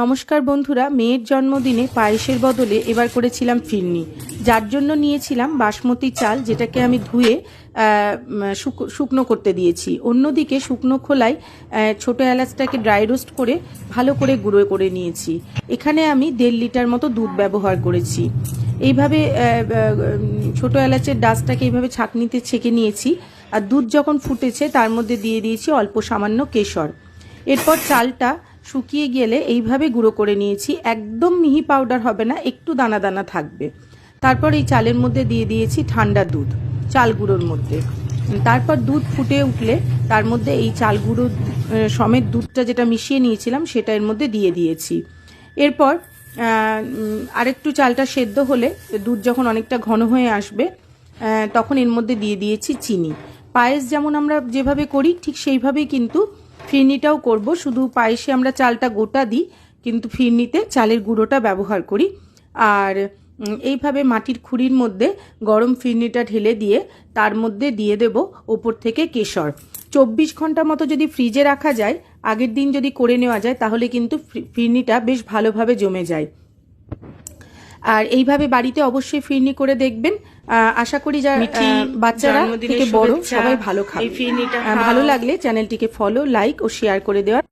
নমস্কার বন্ধুরা, মেয়ের জন্মদিনে পায়েসের বদলে এবার করেছিলাম ফিরনি। যার জন্য নিয়েছিলাম বাসমতি চাল, যেটাকে আমি ধুয়ে শুকনো করতে দিয়েছি। অন্যদিকে শুকনো খোলায় ছোট এলাচটাকে ড্রাই রোস্ট করে ভালো করে গুঁড়ো করে নিয়েছি। এখানে আমি দেড় লিটার মতো দুধ ব্যবহার করেছি। এইভাবে ছোট এলাচের ডাসটাকে এইভাবে ছাঁকনিতে ছেঁকে নিয়েছি। আর দুধ যখন ফুটেছে, তার মধ্যে দিয়ে দিয়েছি অল্প সামান্য কেশর। এরপর চালটা শুকিয়ে গেলে এইভাবে গুঁড়ো করে নিয়েছি। একদম মিহি পাউডার হবে না, একটু দানা দানা থাকবে। তারপর এই চালের মধ্যে দিয়ে দিয়েছি ঠান্ডা দুধ, চাল গুঁড়োর মধ্যে। তারপর দুধ ফুটে উঠলে তার মধ্যে এই চাল গুঁড়ো সমেত দুধটা যেটা মিশিয়ে নিয়েছিলাম সেটা এর মধ্যে দিয়ে দিয়েছি। এরপর আরেকটু চালটা সেদ্ধ হলে দুধ যখন অনেকটা ঘন হয়ে আসবে তখন এর মধ্যে দিয়ে দিয়েছি চিনি। পায়েস যেমন আমরা যেভাবে করি ঠিক সেইভাবেই কিন্তু ফিরনিটাও করব। শুধু পায়েসে আমরা চালটা গোটা দিই, কিন্তু ফিরনিতে চালের গুঁড়োটা ব্যবহার করি। আর এইভাবে মাটির খুঁড়ির মধ্যে গরম ফিরনিটা ঢেলে দিয়ে তার মধ্যে দিয়ে দেব ওপর থেকে কেশর। চব্বিশ ঘণ্টা মতো যদি ফ্রিজে রাখা যায়, আগের দিন যদি করে নেওয়া যায়, তাহলে কিন্তু ফিরনিটা বেশ ভালোভাবে জমে যায়। আর এইভাবে বাড়িতে অবশ্যই ফিরনি করে দেখবেন। আশা করি যা বাচ্চারা থেকে বড় সবাই ভালো খাবে। ভালো লাগলে চ্যানেলটিকে ফলো লাইক ও শেয়ার করে দেওয়ার